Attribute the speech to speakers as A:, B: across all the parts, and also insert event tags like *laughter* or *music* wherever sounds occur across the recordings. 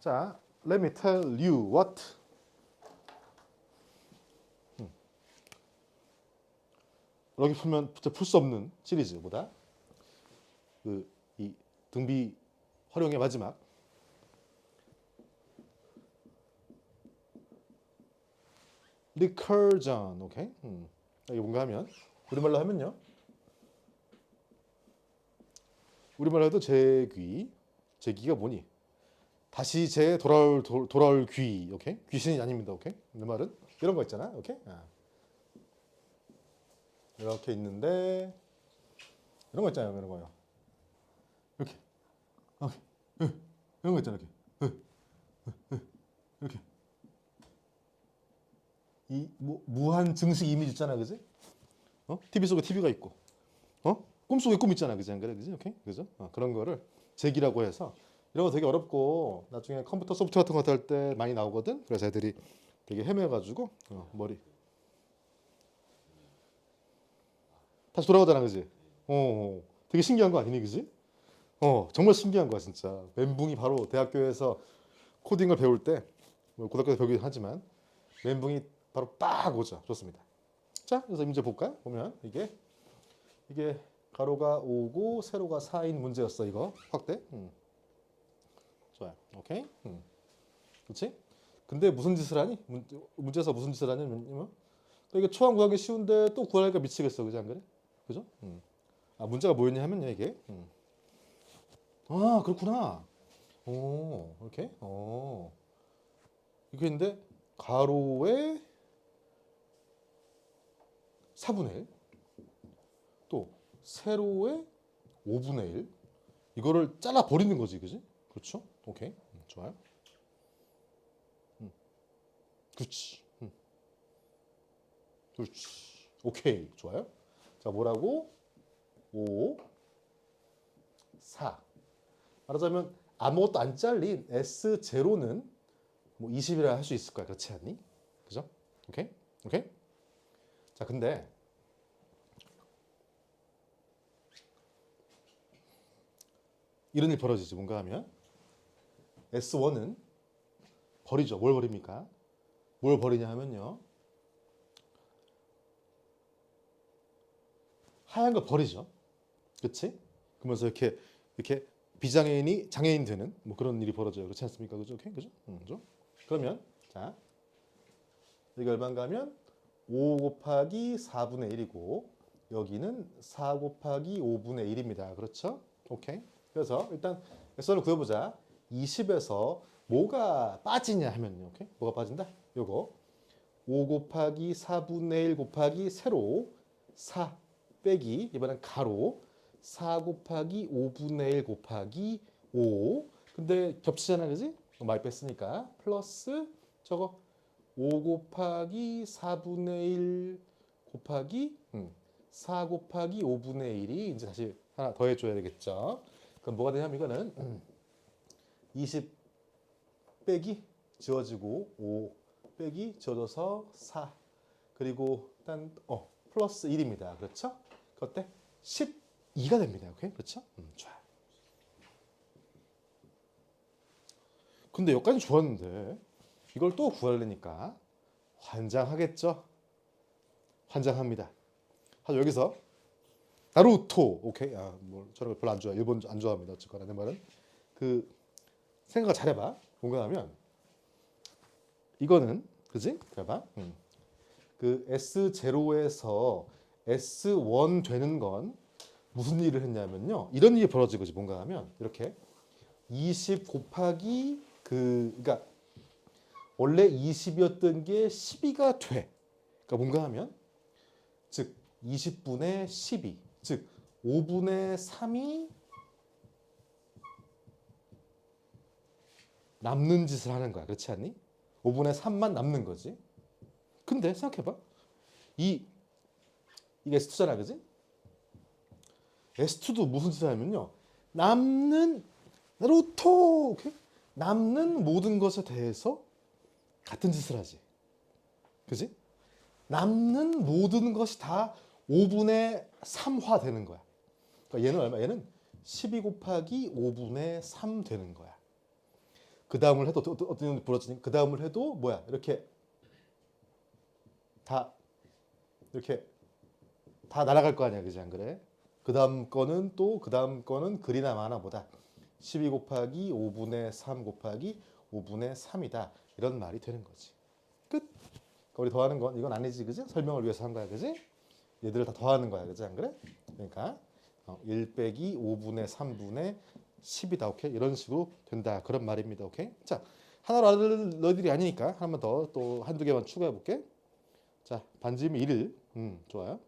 A: 자, let me tell you what. 음. 이렇게 풀면 풀 수 없는 시리즈보다 그 이 등비 활용의 마지막 recursion, 오케이? 음. 이게 뭔가 하면 우리말로 하면요. 우리말로 해도 재귀, 재귀가 뭐니? 다시 재 돌아올 도, 돌아올 귀, 오케이? 귀신이 아닙니다, 오케이? 내 말은 이런 거 있잖아, 오케이? 아. 이렇게 있는데 이런 거 있잖아요, 이런 거요. 이렇게, 오케이, 이런 거 있잖아, 이렇게, 이렇게. 이 무, 무한 증식 이미지 있잖아, 그지? 어? TV 속에 TV가 있고, 어? 꿈 속에 꿈 있잖아, 그지? 안 그래, 그지? 오케이, 그죠? 어, 그런 거를 제기라고 해서 이런 거 되게 어렵고 나중에 컴퓨터 소프트 같은 거 할 때 많이 나오거든. 그래서 애들이 되게 헤매가지고 어, 머리 다시 돌아가잖아, 그지? 어, 어, 되게 신기한 거 아니니, 그지? 어, 정말 신기한 거야, 진짜. 멘붕이 바로 대학교에서 코딩을 배울 때, 뭐 고등학교 때 배우긴 하지만 멘붕이 바로 빡 오죠. 좋습니다. 자, 그래서 문제 볼까요? 보면 이게 이게 가로가 5고 세로가 4인 문제였어, 이거. 확대. 음. 좋아요. 오케이. 음. 그렇지? 근데 무슨 짓을 하니? 문, 문제에서 무슨 짓을 하냐면 또 이게 초항 구하기 쉬운데 또 구하니까 미치겠어. 그지 안 그래? 그죠? 음. 아, 문제가 뭐였냐 하면요, 이게. 음. 아, 그렇구나. 오, 이렇게. 어. 이게 있는데 가로에 4분의 1. 또 세로에 5분의 1. 이거를 잘라 버리는 거지, 그지? 그렇죠? 오케이. 음, 좋아요. 음. 그렇지. 음. 그렇지. 오케이. 좋아요. 자, 뭐라고? 5 4. 말하자면 아무것도 안 잘린 S0는 뭐 20이라 할 수 있을 거야. 그렇지 않니? 그죠? 오케이? 오케이? 자, 근데 이런 일 벌어지지 뭔가 하면 S1은 버리죠. 뭘 버립니까? 뭘 버리냐 하면요. 하얀 거 버리죠. 그렇지? 그러면서 이렇게 이렇게 비장애인이 장애인 되는 뭐 그런 일이 벌어져요. 그렇지 않습니까? 그죠? 오케이? 그죠? 음, 그죠? 그러면 자 여기 얼마 가면 5 곱하기 4분의 1이고 여기는 4 곱하기 5분의 1입니다. 그렇죠? 오케이. 그래서 일단 X를 구해보자. 20에서 뭐가 빠지냐 하면요. 오케이? 뭐가 빠진다? 요거 5 곱하기 4분의 1 곱하기 세로 4 빼기 이번엔 가로 4 곱하기 5분의 1 곱하기 5 근데 겹치잖아 그지? 많이 뺐으니까 플러스 저거 5 곱하기 4분의 1 곱하기 음, 4 곱하기 5분의 1이 이제 다시 하나 더 해줘야 되겠죠. 그럼 뭐가 되냐면 이거는 음, 20 빼기 지워지고 5 빼기 지워져서 4 그리고 일단 어 플러스 1입니다. 그렇죠? 그때 12가 됩니다. 오케이? 그렇죠? 음, 좋아. 근데 여기까지 좋았는데 이걸 또 구하려니까 환장하겠죠? 환장합니다. 하지만 여기서 나루토 오케이 아 뭐 저런 거 별로 안 좋아 일본 안 좋아합니다 어쨌거나 내 말은 그 생각을 잘해봐. 뭔가 하면. 이거는 그지? 해봐. 음. 그 S 제로에서 S1 되는 건 무슨 일을 했냐면요. 이런 일이 벌어지고 지 뭔가 하면. 이렇게. 20 곱하기 그 그러니까 원래 20이었던 게 12가 돼. 그러니까 뭔가 하면. 즉 20분의 12, 즉 5분의 3이 남는 짓을 하는 거야. 그렇지 않니? 5분의 3만 남는 거지. 근데 생각해봐. 이, 이게 S2잖아. 그지? S2도 무슨 짓을 하면요. 남는, 로토! 남는 모든 것에 대해서 같은 짓을 하지. 그지? 남는 모든 것이 다 5분의 3화 되는 거야. 그러니까 얘는 얼마? 얘는 12 곱하기 5분의 3 되는 거야. 그 다음을 해도 어떤 놈이 부러지니 그 다음을 해도 뭐야 이렇게 다 이렇게 다 날아갈 거 아니야 그지 안 그래? 그 다음 거는 또 그 다음 거는 그리나 마나 보다 12 곱하기 5분의 3 곱하기 5분의 3이다 이런 말이 되는 거지 끝 우리 더하는 건 이건 아니지 그지? 설명을 위해서 한 거야 그지? 얘들을 다 더하는 거야 그지 안 그래? 그러니까 어, 1 빼기 5분의 3분의 10이다 오케이? 이런 식으로 된다. 그런 말입니다 오케이? 자 하나로 알을 너희들이 아니니까 한번더또 한두 개만 추가해 볼게. 자 반지름이 1일. 음 좋아요.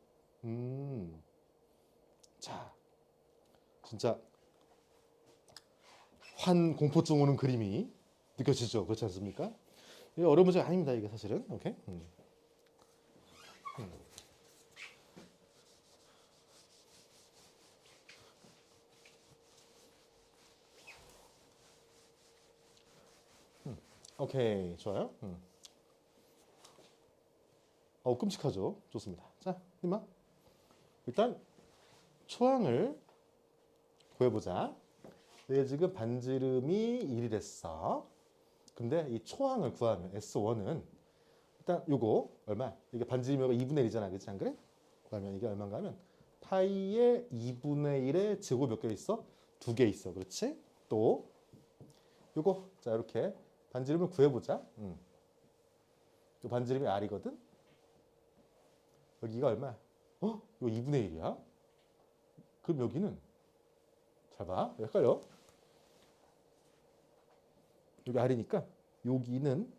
A: 음 자 진짜 환 공포증 오는 그림이 느껴지죠? 그렇지 않습니까? 이게 어려운 문제 아닙니다 이게 사실은. 오케이? 음. 음. 오케이 좋아요. 음. 어 끔찍하죠. 좋습니다. 자, 이마 일단 초항을 구해보자. 내 지금 반지름이 1이랬어. 근데 이 초항을 구하면 S1은 일단 요거 얼마? 이게 반지름이 2분의 1이잖아, 그렇지 안 그래? 그러면 이게 얼마인가 하면 파이의 2분의 1의 제곱 몇 개 있어? 두 개 있어, 그렇지? 또 요거 자 이렇게 반지름을 구해보자. 음. 이 반지름이 R이거든. 여기가 얼마야? 어? 이거 2분의 1이야? 그럼 여기는 잘 봐. 헷갈려. 여기 R이니까 여기는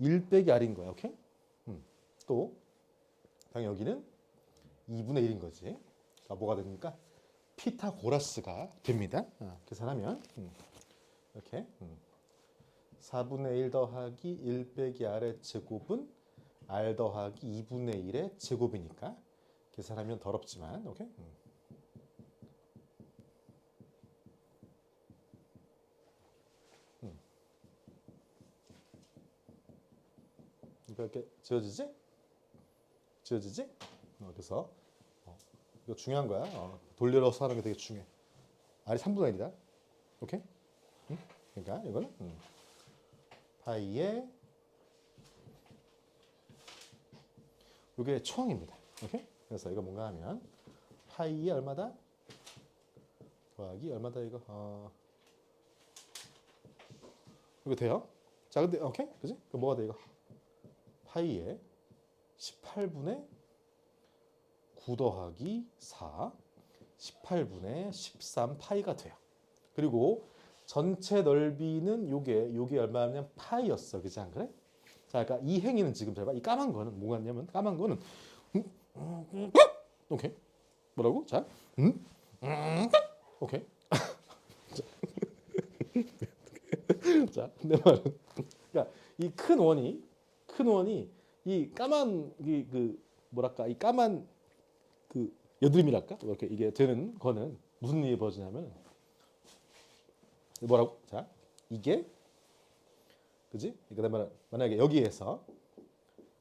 A: 1 빼기 R인 거야. 오케이? 음. 또 당연히 여기는 2분의 1인 거지. 그러니까 뭐가 됩니까? 피타고라스가 됩니다. 아, 계산하면 음. 이렇게 음. 4분의 1 더하기 1 빼기 r의 제곱은 r 더하기 2분의 1의 제곱이니까 계산하면 더럽지만 오케이. 음. 음. 이렇게 지워지지? 지워지지? 어, 그래서 어, 이거 중요한 거야. 어, 돌려서 하는 게 되게 중요해. r이 3분의 1이다. 오케이? 응? 그러니까 이거는 음. 파이의 이게 초항입니다. 오케이? 그래서 이거 뭔가 하면 파이의 얼마다? 더하기 얼마다 이거? 어. 이거 돼요? 자, 근데 오케이? 그지? 그 뭐가 돼 이거? 파이의 18분의 9 더하기 4 18분의 13 파이가 돼요. 그리고 전체 넓이는 요게 요게 얼마냐면 파이였어. 그지 안 그래? 자, 그러니까 이 행위는 지금 잘 봐. 이 까만 거는 뭐가 냐면 까만 거는 음, 음, 음, 오케이. 뭐라고? 자. 음? 음, 오케이. *laughs* 자, 내 말은 그러니까 이 큰 원이 큰 원이 이 까만 이 그 뭐랄까? 이 까만 그 여드름이랄까? 이렇게 이게 되는 거는 무슨 일이 벌어지냐면 뭐라고? 자, 이게 그지? 그다음에 만약에 여기에서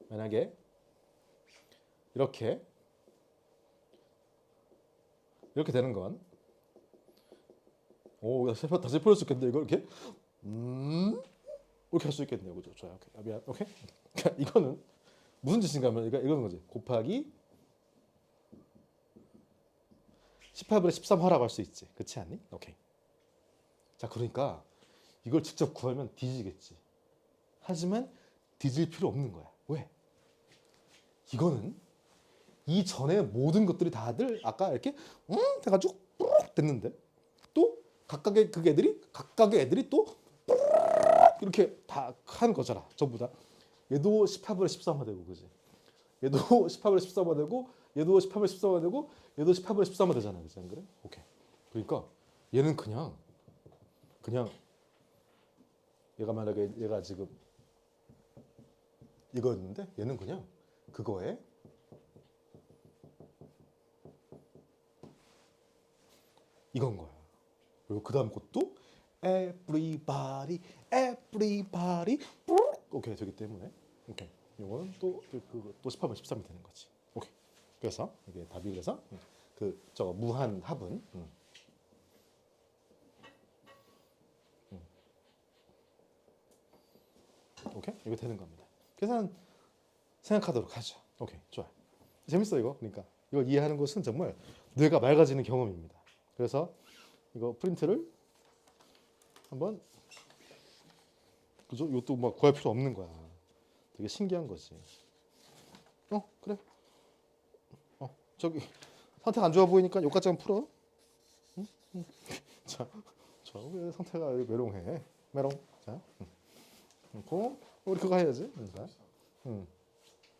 A: 만약에 이렇게 이렇게 되는 건 오, 다시 풀을 수 있겠네. 이거 이렇게 음 이렇게 할 수 있겠네요. 그죠? 좋아요. 오케이. 아, 미안. 오케이. *laughs* 그러니까 이거는 무슨 짓인가 하면 이거 이거는 거지. 곱하기 18분의 13화라고 할 수 있지. 그렇지 않니? 오케이. 자, 그러니까 이걸 직접 구하면 뒤지겠지. 하지만 뒤질 필요 없는 거야. 왜? 이거는 이 전에 모든 것들이 다들 아까 이렇게 음 해가지고 뿌룩 됐는데 또 각각의 그 애들이 각각의 애들이 또 뿌룩 이렇게 다 한 거잖아. 전부 다. 얘도 18분의 13화 되고 그지? 얘도 18분의 13화 되고 얘도 18분의 13화 되고 얘도 18분의 13화 되잖아. 그지? 안 그래? 오케이. 그러니까 얘는 그냥 그냥 얘가 만약에 얘가 지금 이거였는데 얘는 그냥 그거에 이건 거야. 그리고 그 다음 것도 everybody, everybody, 오케이 되기 때문에 오케이 이거는 또그또 18분 13이 되는 거지. 오케이. 그래서 이게 답이 그래서 그 저 무한 합은 음. 오케이 이거 되는 겁니다. 계산 생각하도록 하죠. 오케이 좋아. 재밌어 이거. 그러니까 이걸 이해하는 것은 정말 뇌가 맑아지는 경험입니다. 그래서 이거 프린트를 한번 그죠? 이것도 막 구할 필요 없는 거야. 되게 신기한 거지. 어 그래. 어 저기 상태가 안 좋아 보이니까 요까지 한번 풀어. 응? 응. *laughs* 자, 저왜 상태가 메롱해? 메롱. 자, 응. 그리고 우리 그거 해야지. 자, 응.